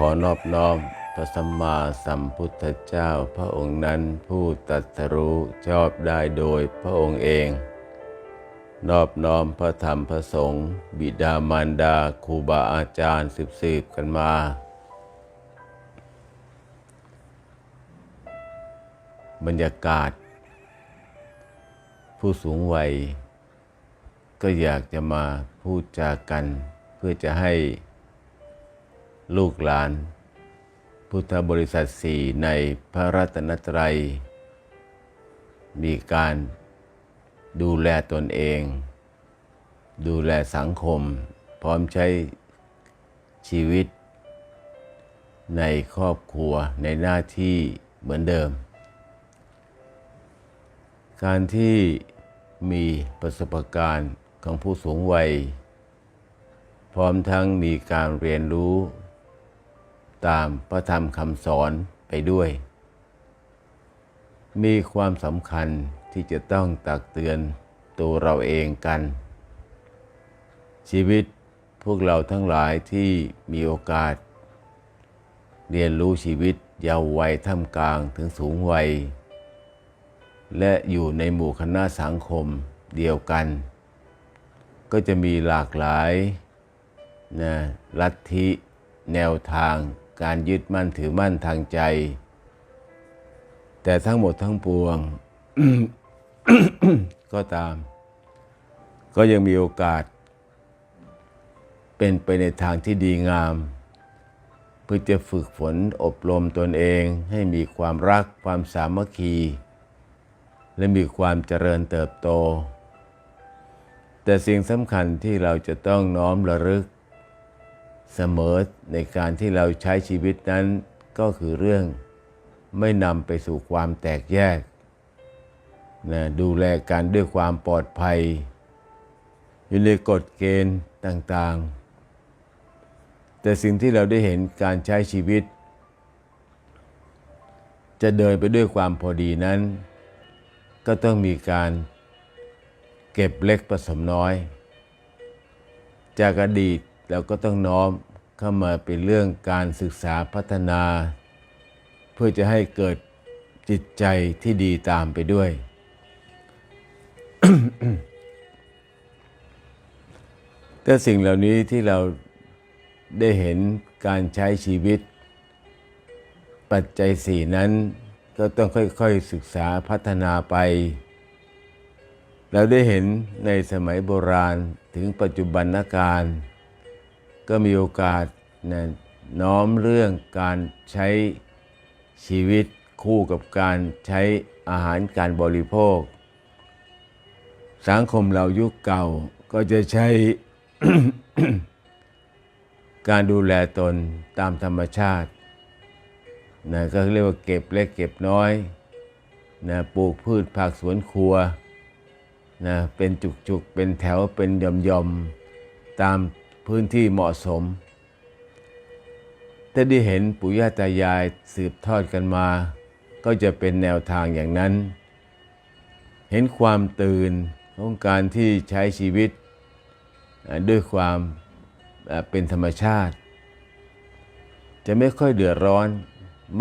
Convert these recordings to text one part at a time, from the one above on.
ขอนอบน้อมพระสัมมาสัมพุทธเจ้าพระองค์นั้นผู้ตรัสรู้ชอบได้โดยพระองค์เอง นอบน้อมพระธรรมพระสงฆ์บิดามารดาครูบาอาจารย์สืบสืบกันมา บรรยากาศ ผู้สูงวัย ก็อยากจะมาพูดจากันเพื่อจะให้ ลูกหลาน พุทธบริษัทสี่ในพระรัตนตรัย มีการดูแลตนเอง ดูแลสังคม พร้อมใช้ชีวิต ในครอบครัวในหน้าที่เหมือนเดิม การที่มีประสบการณ์ของผู้สูงวัย พร้อมทั้งมีการเรียนรู้ ตามพระธรรมคำสอนไปด้วย มีความสำคัญที่จะต้องตักเตือนตัวเราเองกัน ชีวิตพวกเราทั้งหลายที่มีโอกาส เรียนรู้ชีวิตเยาว์วัยท่ามกลางถึงสูงวัย และอยู่ในหมู่คณะสังคมเดียวกัน ก็จะมีหลากหลายนะลัทธิแนวทาง การยึดมั่นถือมั่นทางใจ แต่ทั้งหมดทั้งปวงก็ตาม ก็ยังมีโอกาส เป็นไปในทางที่ดีงาม เพื่อจะฝึกฝนอบรมตนเองให้มีความรักความสามัคคี และมีความเจริญเติบโต แต่สิ่งสำคัญที่เราจะต้องน้อมระลึก เสมอในการที่เราใช้ชีวิตนั้นก็คือเรื่องไม่นำไปสู่ความแตกแยกนะดูแลกันด้วยความปลอดภัย อยู่ในกฎเกณฑ์ต่างๆ แต่สิ่งที่เราได้เห็นการใช้ชีวิต จะเดินไปด้วยความพอดีนั้น ก็ต้องมีการเก็บเล็กผสมน้อย จากอดีต เราก็ต้องน้อมเข้ามาเป็นเรื่องการศึกษาพัฒนา เพื่อจะให้เกิดจิตใจที่ดีตามไปด้วย แต่สิ่งเหล่านี้ที่เราได้เห็นการใช้ชีวิต ปัจจัยสี่นั้นก็ต้องค่อยๆศึกษาพัฒนาไป เราได้เห็นในสมัยโบราณถึงปัจจุบันการ ก็มีโอกาสนะน้อมเรื่องการใช้ชีวิตคู่กับการใช้อาหารการบริโภค สังคมเรายุคเก่าก็จะใช้การดูแลตนตามธรรมชาตินะก็เรียกว่าเก็บเล็กเก็บน้อยนะปลูกพืชผักสวนครัวนะเป็นจุกๆ เป็นแถวเป็นยอมๆ ตาม พื้นที่เหมาะสมถ้าได้เห็นปู่ย่าตายายสืบทอดกันมา ก็จะเป็นแนวทางอย่างนั้น เห็นความตื่นของการที่ใช้ชีวิตด้วยความเป็นธรรมชาติ จะไม่ค่อยเดือดร้อน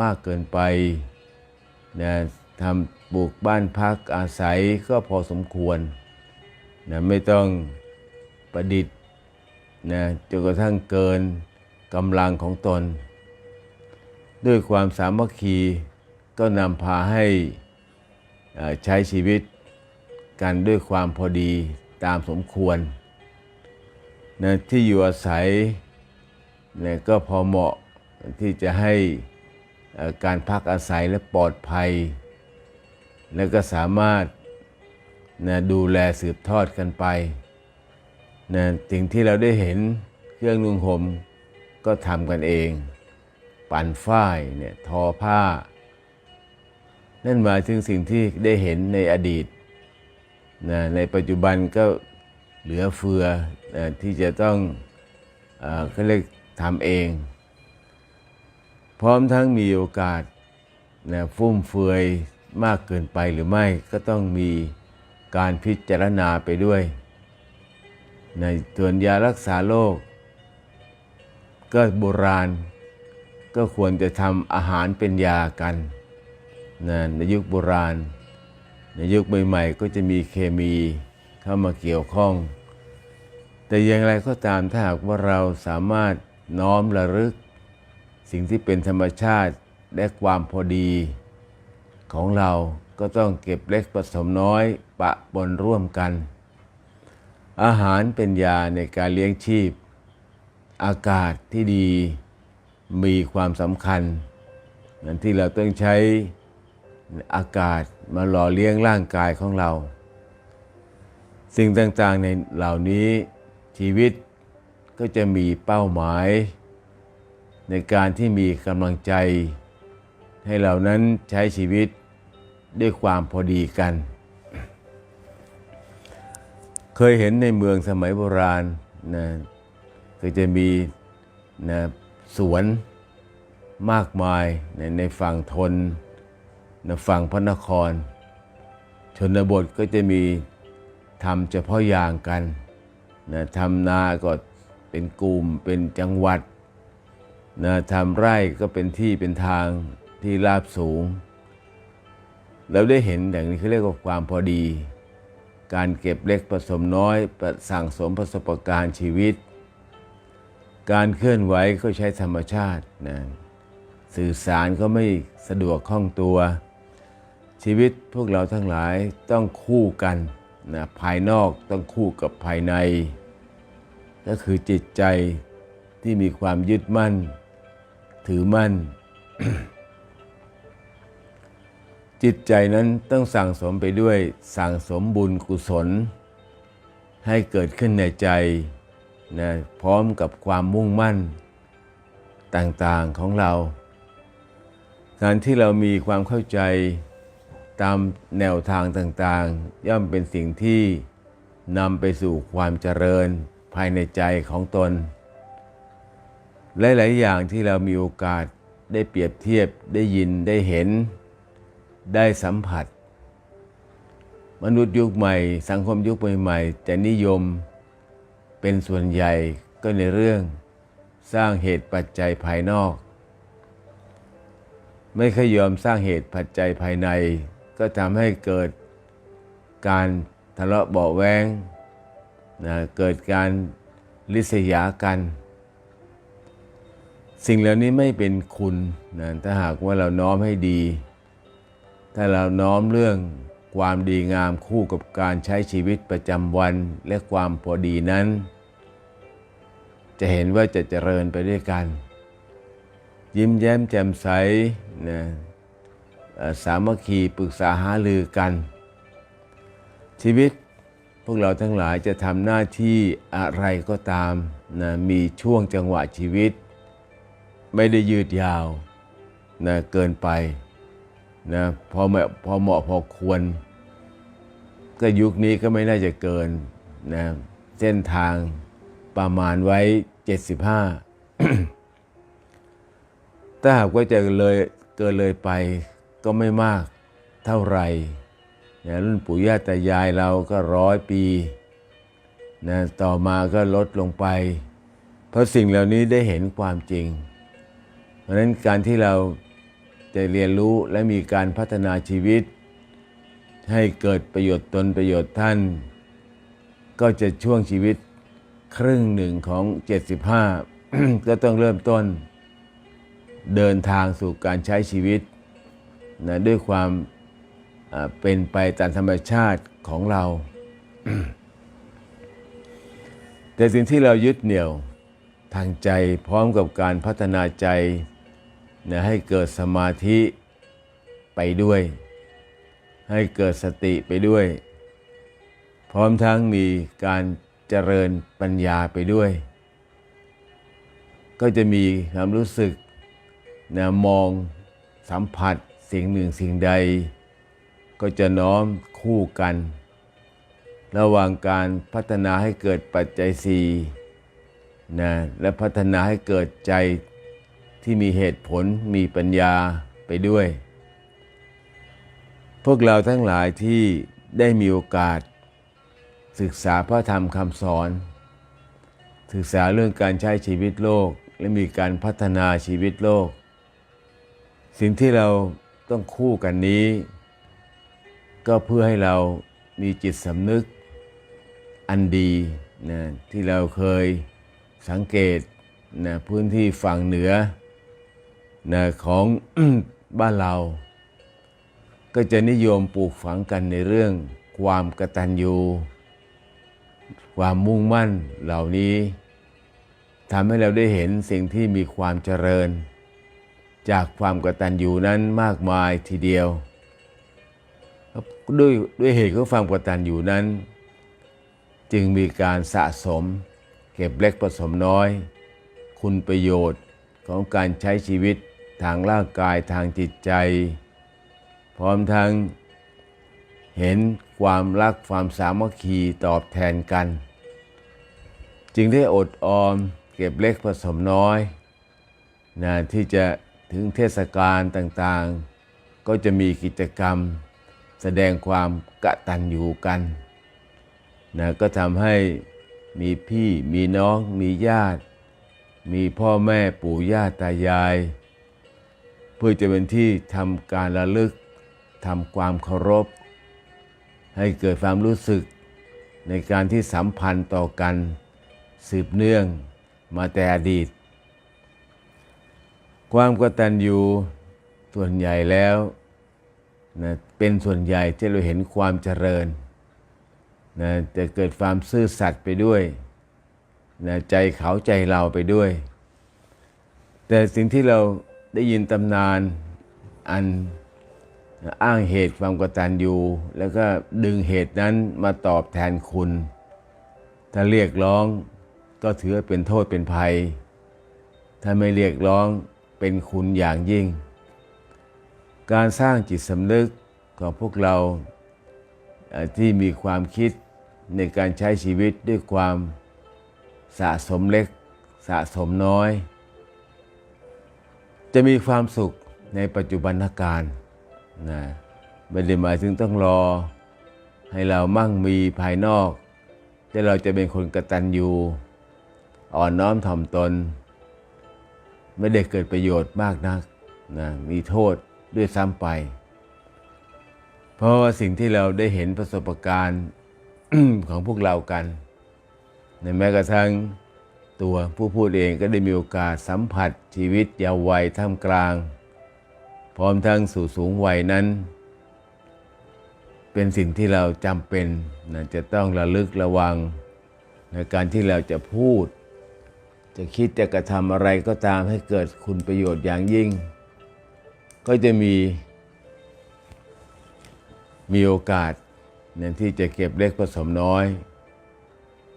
มากเกินไปนะทำปลูกบ้านพักอาศัยก็พอสมควรนะไม่ต้องประดิษฐ์ นะจนกระทั่งเกินกำลังของตน ด้วยความสามัคคีก็นำพาให้ใช้ชีวิตกันด้วยความพอดีตามสมควรนะที่อยู่อาศัยนะก็พอเหมาะที่จะให้การพักอาศัยและปลอดภัย แล้วก็สามารถนะดูแลสืบทอดกันไป นะสิ่งที่เราได้เห็นเครื่องนุ่งห่มก็ทำกันเอง ปั่นฝ้ายเนี่ยทอผ้า นั่นหมายถึงสิ่งที่ได้เห็นในอดีตนะในปัจจุบันก็เหลือเฟือนะที่จะต้องเขาเรียกทำเอง พร้อมทั้งมีโอกาสนะฟุ่มเฟือยมากเกินไปหรือไม่ก็ต้องมีการพิจารณาไปด้วย ในส่วนยารักษาโรคก็โบราณ ก็ควรจะทำอาหารเป็นยากันนะในยุคโบราณ ในยุคใหม่ๆก็จะมีเคมีเข้ามาเกี่ยวข้อง แต่อย่างไรก็ตามถ้าหากว่าเราสามารถน้อมระลึก สิ่งที่เป็นธรรมชาติและความพอดีของเราก็ต้องเก็บเล็กผสมน้อยปะปนร่วมกัน อาหารเป็นยาในการเลี้ยงชีพ อากาศที่ดีมีความสำคัญนั่นที่เราต้องใช้อากาศมาหล่อเลี้ยงร่างกายของเรา สิ่งต่างๆในเหล่านี้ชีวิตก็จะมีเป้าหมาย ในการที่มีกำลังใจ ให้เรานั้นใช้ชีวิตด้วยความพอดีกัน เคยเห็นในเมืองสมัยโบราณนะก็จะมีนะสวนมากมายในในฝั่งทนนะฝั่งพระนคร ชนบทก็จะมีทำเฉพาะอย่างกันนะทำนาก็เป็นกลุ่มเป็นจังหวัดนะทำไร่ก็เป็นที่เป็นทางที่ราบสูง เราได้เห็นอย่างนี้เขาเรียกว่าความพอดี การเก็บเล็กผสมน้อยประสั่งสมประสบการณ์ชีวิต การเคลื่อนไหวก็ใช้ธรรมชาตินะสื่อสารก็ไม่สะดวกคล่องตัว ชีวิตพวกเราทั้งหลายต้องคู่กันนะภายนอกต้องคู่กับภายใน ก็คือจิตใจที่มีความยึดมั่น ถือมั่น จิตใจนั้นต้องสั่งสมไปด้วยสั่งสมบุญกุศล ให้เกิดขึ้นในใจนะพร้อมกับความมุ่งมั่นต่างๆของเรา การที่เรามีความเข้าใจตามแนวทางต่างๆ ย่อมเป็นสิ่งที่นำไปสู่ความเจริญภายในใจของตน หลาย ๆ อย่างที่เรามีโอกาสได้เปรียบเทียบได้ยินได้เห็น ได้สัมผัส มนุษย์ยุคใหม่ สังคมยุคใหม่ๆจะนิยมเป็นส่วนใหญ่ก็ในเรื่องสร้างเหตุปัจจัยภายนอก ไม่เคยยอมสร้างเหตุปัจจัยภายใน ก็ทำให้เกิดการทะเลาะเบาแวงนะเกิดการลิษยากัน สิ่งเหล่านี้ไม่เป็นคุณนะถ้าหากว่าเราน้อมให้ดี ถ้าเราน้อมเรื่องความดีงามคู่กับการใช้ชีวิตประจำวันและความพอดีนั้น จะเห็นว่าจะเจริญไปด้วยกัน ยิ้มแย้มแจ่มใสนะสามัคคีปรึกษาหารือกัน ชีวิตพวกเราทั้งหลายจะทำหน้าที่อะไรก็ตามนะมีช่วงจังหวะชีวิต ไม่ได้ยืดยาวนะเกินไป นะพอเหมาะพอเหมาะพอควร ก็ยุคนี้ก็ไม่น่าจะเกินนะเส้นทางประมาณไว้ 75 ถ้าหากว่าจะเลยเกินเลยไปก็ไม่มากเท่าไหร่นะรุ่นปู่ย่าตายายเราก็ร้อยปีนะต่อมาก็ลดลงไป เพราะสิ่งเหล่านี้ได้เห็นความจริง เพราะฉะนั้นการที่เรา จะเรียนรู้และมีการพัฒนาชีวิต ให้เกิดประโยชน์ตนประโยชน์ท่าน ก็จะช่วงชีวิตครึ่งหนึ่งของ 75 ก็ต้องเริ่มต้น เดินทางสู่การใช้ชีวิตนะด้วยความเป็นไปตามธรรมชาติของเรา แต่สิ่งที่เรายึดเหนี่ยวทางใจพร้อมกับการพัฒนาใจ นะให้เกิดสมาธิไปด้วย ให้เกิดสติไปด้วย พร้อมทั้งมีการเจริญปัญญาไปด้วย ก็จะมีความรู้สึกนะมองสัมผัสสิ่งหนึ่งสิ่งใด ก็จะน้อมคู่กัน ระหว่างการพัฒนาให้เกิดปัจจัยสี่นะและพัฒนาให้เกิดใจ ที่มีเหตุผลมีปัญญาไปด้วย พวกเราทั้งหลายที่ได้มีโอกาส ศึกษาพระธรรมคำสอน ศึกษาเรื่องการใช้ชีวิตโลกและมีการพัฒนาชีวิตโลก สิ่งที่เราต้องคู่กันนี้ ก็เพื่อให้เรามีจิตสำนึกอันดีนะที่เราเคยสังเกตนะพื้นที่ฝั่งเหนือ นะของบ้านเรา ก็จะนิยมปลูกฝังกันในเรื่องความกตัญญูความมุ่งมั่นเหล่านี้ทำให้เราได้เห็นสิ่งที่มีความเจริญ จากความกตัญญูนั้นมากมายทีเดียวด้วยด้วยเหตุของความกตัญญูนั้น จึงมีการสะสม เก็บเล็กผสมน้อย คุณประโยชน์ของการใช้ชีวิต ทางร่างกายทางจิตใจ พร้อมทั้งเห็นความรักความสามัคคีตอบแทนกัน จึงได้อดออมเก็บเล็กผสมน้อยนะที่จะถึงเทศกาลต่างๆ ก็จะมีกิจกรรมแสดงความกะตัญญูกันนะก็ทำให้มีพี่มีน้องมีญาติ มีพ่อแม่ปู่ย่าตายาย เพื่อจะเป็นที่ทำการระลึกทำความเคารพ ให้เกิดความรู้สึกในการที่สัมพันธ์ต่อกันสืบเนื่องมาแต่อดีต ความกตัญญูส่วนใหญ่แล้วนะเป็นส่วนใหญ่ที่เราเห็นความเจริญนะจะเกิดความซื่อสัตย์ไปด้วยนะใจเขาใจเราไปด้วย แต่สิ่งที่เรา ได้ยินตำนานอันอ้างเหตุความกตัญญูแล้วก็ดึงเหตุนั้นมาตอบแทนคุณ ถ้าเรียกร้องก็ถือว่าเป็นโทษเป็นภัย ถ้าไม่เรียกร้องเป็นคุณอย่างยิ่ง การสร้างจิตสำนึกของพวกเราที่มีความคิดในการใช้ชีวิตด้วยความสะสมเล็กสะสมน้อย จะมีความสุขในปัจจุบันการนะไม่ได้หมายถึงต้องรอ ให้เรามั่งมีภายนอก แต่เราจะเป็นคนกระตัญญูอ่อนน้อมถ่อมตน ไม่ได้เกิดประโยชน์มากนักนะมีโทษด้วยซ้ำไป เพราะว่าสิ่งที่เราได้เห็นประสบการณ์ของพวกเรากัน ในแม้กระทั่ง ตัวผู้พูดเองก็ได้มีโอกาสสัมผัสชีวิตเยาว์วัยท่ามกลาง พร้อมทั้งสู่สูงวัยนั้น เป็นสิ่งที่เราจำเป็นนะจะต้องระลึกระวัง ในการที่เราจะพูด จะคิดจะกระทำอะไรก็ตามให้เกิดคุณประโยชน์อย่างยิ่ง ก็จะมี มีโอกาสในที่จะเก็บเล็กผสมน้อย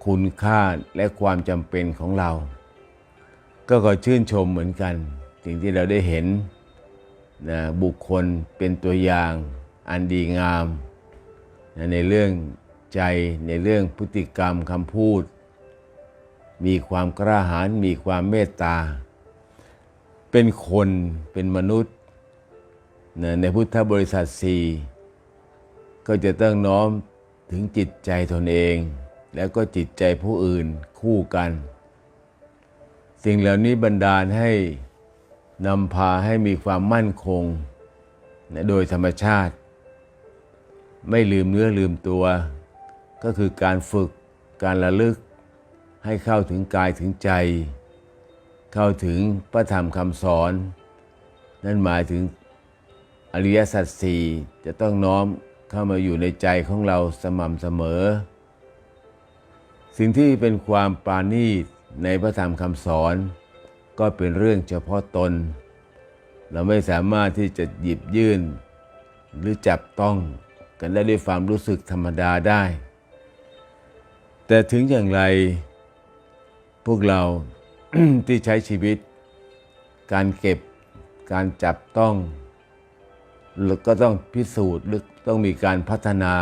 คุณค่าและความจำเป็นของเรา ก็ขอชื่นชมเหมือนกัน สิ่งที่เราได้เห็นนะบุคคลเป็นตัวอย่างอันดีงามนะในเรื่องใจในเรื่องพฤติกรรมคำพูด มีความกล้าหาญมีความเมตตา เป็นคนเป็นมนุษย์นะในพุทธบริษัทสี่ก็จะต้องน้อมถึงจิตใจตนเอง แล้วก็จิตใจผู้อื่นคู่กัน สิ่งเหล่านี้บันดาลให้นำพาให้มีความมั่นคงนโดยธรรมชาติ ไม่ลืมเนื้อลืมตัว ก็คือการฝึกการระลึก ให้เข้าถึงกายถึงใจ เข้าถึงพระธรรมคำสอน นั่นหมายถึงอริยสัจสี่จะต้องน้อมเข้ามาอยู่ในใจของเราสม่ำเสมอ สิ่งที่เป็นความปราณีตในพระธรรมคำสอน ก็เป็นเรื่องเฉพาะตน เราไม่สามารถที่จะหยิบยื่น หรือจับต้องกันได้ด้วยความรู้สึกธรรมดาได้ แต่ถึงอย่างไร พวกเราที่ใช้ชีวิต การเก็บการจับต้อง ก็ต้องพิสูจน์หรือต้องมีการพัฒนา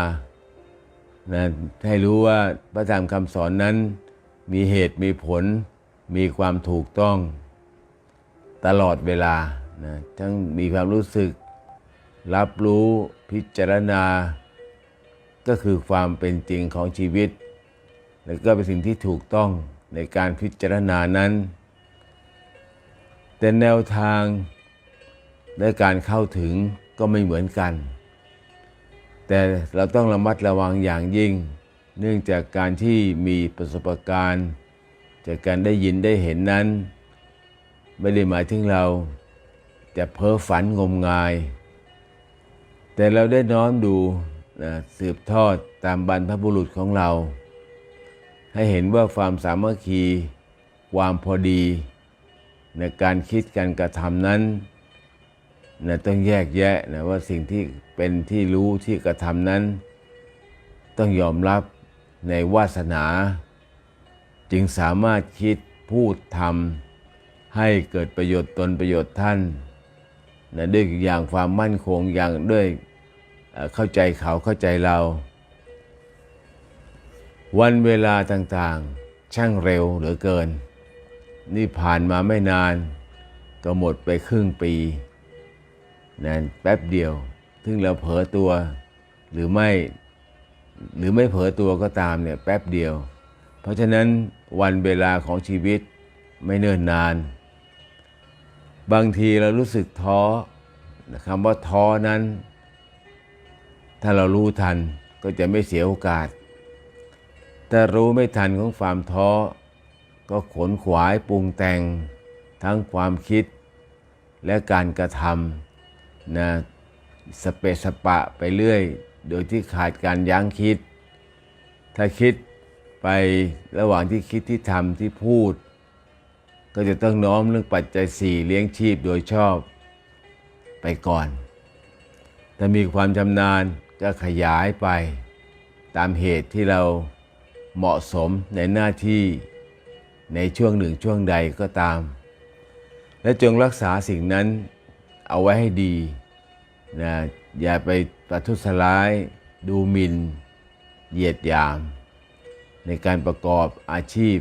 นะให้รู้ว่าพระธรรมคำสอนนั้น มีเหตุมีผล มีความถูกต้องตลอดเวลานะทั้งมีความรู้สึก รับรู้พิจารณา ก็คือความเป็นจริงของชีวิต แล้วก็เป็นสิ่งที่ถูกต้องในการพิจารณานั้น แต่แนวทางและการเข้าถึงก็ไม่เหมือนกัน แต่เราต้องระมัดระวังอย่างยิ่ง เนื่องจากการที่มีประสบการณ์ จากการได้ยินได้เห็นนั้น ไม่ได้หมายถึงเราจะเพ้อฝันงมงาย แต่เราได้น้อมดูนะสืบทอดตามบรรพบุรุษของเรา ให้เห็นว่าความสามัคคี ความพอดี ในการคิดการกระทำนั้น นะต้องแยกแยะนะว่าสิ่งที่เป็นที่รู้ที่กระทำนั้น ต้องยอมรับในวาสนา จึงสามารถคิดพูดทำให้เกิดประโยชน์ตนประโยชน์ท่านนะด้วยอย่างความมั่นคงอย่างด้วยเข้าใจเขาเข้าใจเรา วันเวลาต่างๆ ช่างเร็วเหลือเกิน นี่ผ่านมาไม่นาน ก็หมดไปครึ่งปี นะแป๊บเดียวถึงเราเผลอตัวหรือไม่หรือไม่เผลอตัวก็ตามเนี่ยแป๊บเดียว เพราะฉะนั้นวันเวลาของชีวิตไม่เนิ่นนาน บางทีเรารู้สึกท้อคำว่าท้อนั้น ถ้าเรารู้ทันก็จะไม่เสียโอกาสแต่รู้ไม่ทันของความท้อ ก็ขนขวายปรุงแต่งทั้งความคิดและการกระทำ นะสเปสปะไปเรื่อย โดยที่ขาดการยั้งคิด ถ้าคิดไประหว่างที่คิดที่ทำที่พูด ก็จะต้องน้อมเรื่องปัจจัยสี่เลี้ยงชีพโดยชอบไปก่อน ถ้ามีความชำนาญก็ขยายไปตามเหตุที่เราเหมาะสมในหน้าที่ในช่วงหนึ่งช่วงใดก็ตาม และจงรักษาสิ่งนั้น เอาไว้ให้ดีนะอย่าไปประทุษร้ายดูหมิน่นเหยียดหยาม ในการประกอบอาชีพ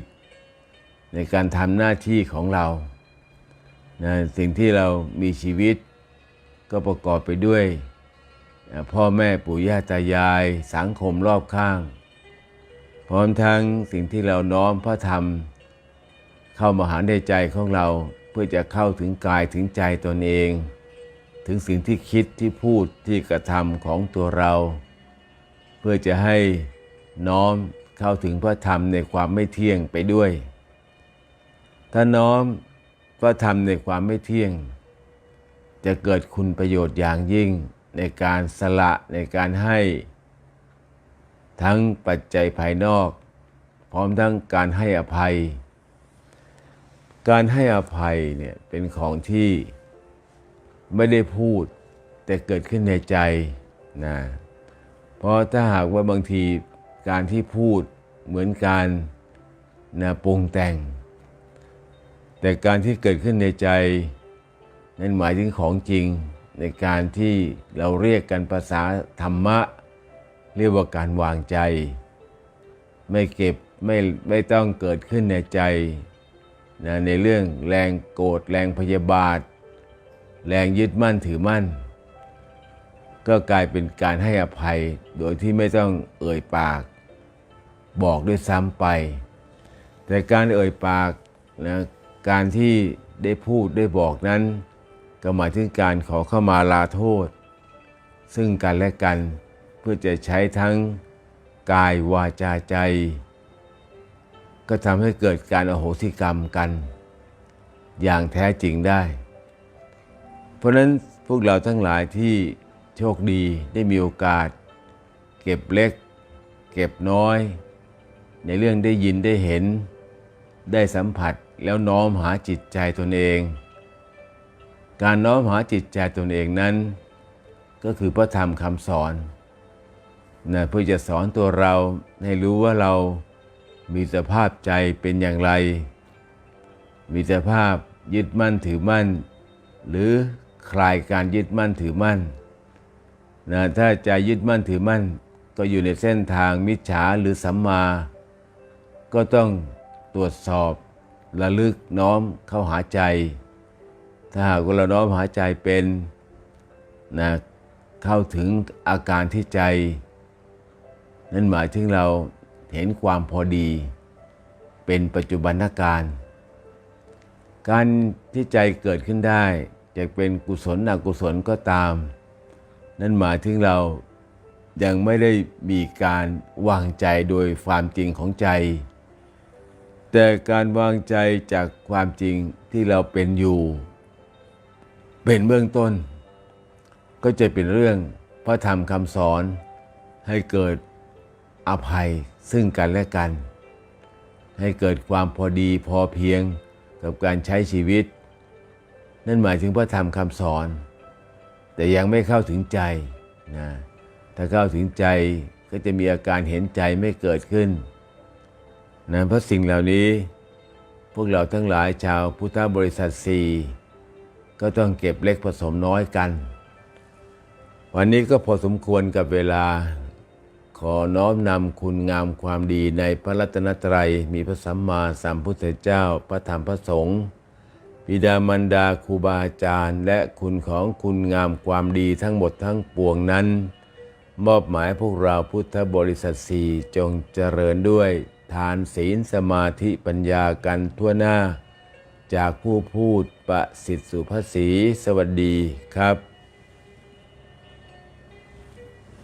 ในการทำหน้าที่ของเรานะสิ่งที่เรามีชีวิตก็ประกอบไปด้วยนะพ่อแม่ปู่ย่าตายาย สังคมรอบข้าง พร้อมทั้งสิ่งที่เราน้อมพระธรรม เข้ามาหาในใจของเราเพื่อจะเข้าถึงกายถึงใจตนเอง ถึงสิ่งที่คิดที่พูดที่กระทำของตัวเรา เพื่อจะให้น้อมเข้าถึงพระธรรมในความไม่เที่ยงไปด้วย ถ้าน้อมพระธรรมในความไม่เที่ยง จะเกิดคุณประโยชน์อย่างยิ่งในการสละในการให้ ทั้งปัจจัยภายนอก พร้อมทั้งการให้อภัย การให้อภัยเนี่ยเป็นของที่ ไม่ได้พูด แต่เกิดขึ้นในใจนะเพราะถ้าหากว่าบางทีการที่พูดเหมือนการนะปรุงแต่ง แต่การที่เกิดขึ้นในใจนั่นหมายถึงของจริงในการที่เราเรียกกันภาษาธรรมะ เรียกว่าการวางใจ ไม่เก็บไม่ไม่ต้องเกิดขึ้นในใจนะในเรื่องแรงโกรธแรงพยาบาท แรงยึดมั่นถือมั่น ก็กลายเป็นการให้อภัยโดยที่ไม่ต้องเอ่ยปาก บอกด้วยซ้ำไป แต่การเอ่ยปากนะการที่ได้พูดได้บอกนั้น ก็หมายถึงการขอเข้ามาลาโทษ ซึ่งกันและกันเพื่อจะใช้ทั้งกายวาจาใจ ก็ทำให้เกิดการอโหสิกรรมกัน อย่างแท้จริงได้ ราะฉะนั้นพวกเราทั้งหลายที่โชคดีได้มีโอกาส เก็บเล็ก เก็บน้อย ในเรื่องได้ยินได้เห็น ได้สัมผัสแล้วน้อมหาจิตใจตนเอง การน้อมหาจิตใจตนเองนั้น ก็คือพระธรรมคำสอนนะเพื่อจะสอนตัวเราให้รู้ว่าเรามีสภาพใจเป็นอย่างไร มีสภาพยึดมั่นถือมั่น หรือ คลายการยึดมั่นถือมั่นนะถ้าใจยึดมั่นถือมั่น ก็อยู่ในเส้นทางมิจฉาหรือสัมมา ก็ต้องตรวจสอบระลึกน้อมเข้าหาใจ ถ้าหากเราน้อมหาใจเป็นนะเข้าถึงอาการที่ใจ นั่นหมายถึงเราเห็นความพอดี เป็นปัจจุบันการ การที่ใจเกิดขึ้นได้ จะเป็นกุศลอกุศลก็ตาม นั่นหมายถึงเรายังไม่ได้มีการวางใจโดยความจริงของใจ แต่การวางใจจากความจริงที่เราเป็นอยู่ เป็นเบื้องต้น ก็จะเป็นเรื่องพระธรรมคำสอนให้เกิดอภัยซึ่งกันและกัน ให้เกิดความพอดีพอเพียงกับการใช้ชีวิต นั่นหมายถึงพระธรรมคำสอน แต่ยังไม่เข้าถึงใจนะถ้าเข้าถึงใจก็จะมีอาการเห็นใจไม่เกิดขึ้นนะเพราะสิ่งเหล่านี้ พวกเราทั้งหลายชาวพุทธบริษัทสี่ก็ต้องเก็บเล็กผสมน้อยกัน วันนี้ก็พอสมควรกับเวลา ขอน้อมนำคุณงามความดีในพระรัตนตรัย มีพระสัมมาสัมพุทธเจ้า พระธรรมพระสงฆ์ บิดามารดาครูบาอาจารย์ และคุณของคุณงามความดีทั้งหมดทั้งปวงนั้น มอบหมายพวกเราพุทธบริษัทสี่จงเจริญด้วย ทานศีลสมาธิปัญญากันทั่วหน้า จากผู้พูดประสิทธิสุภาษีสวัสดีครับ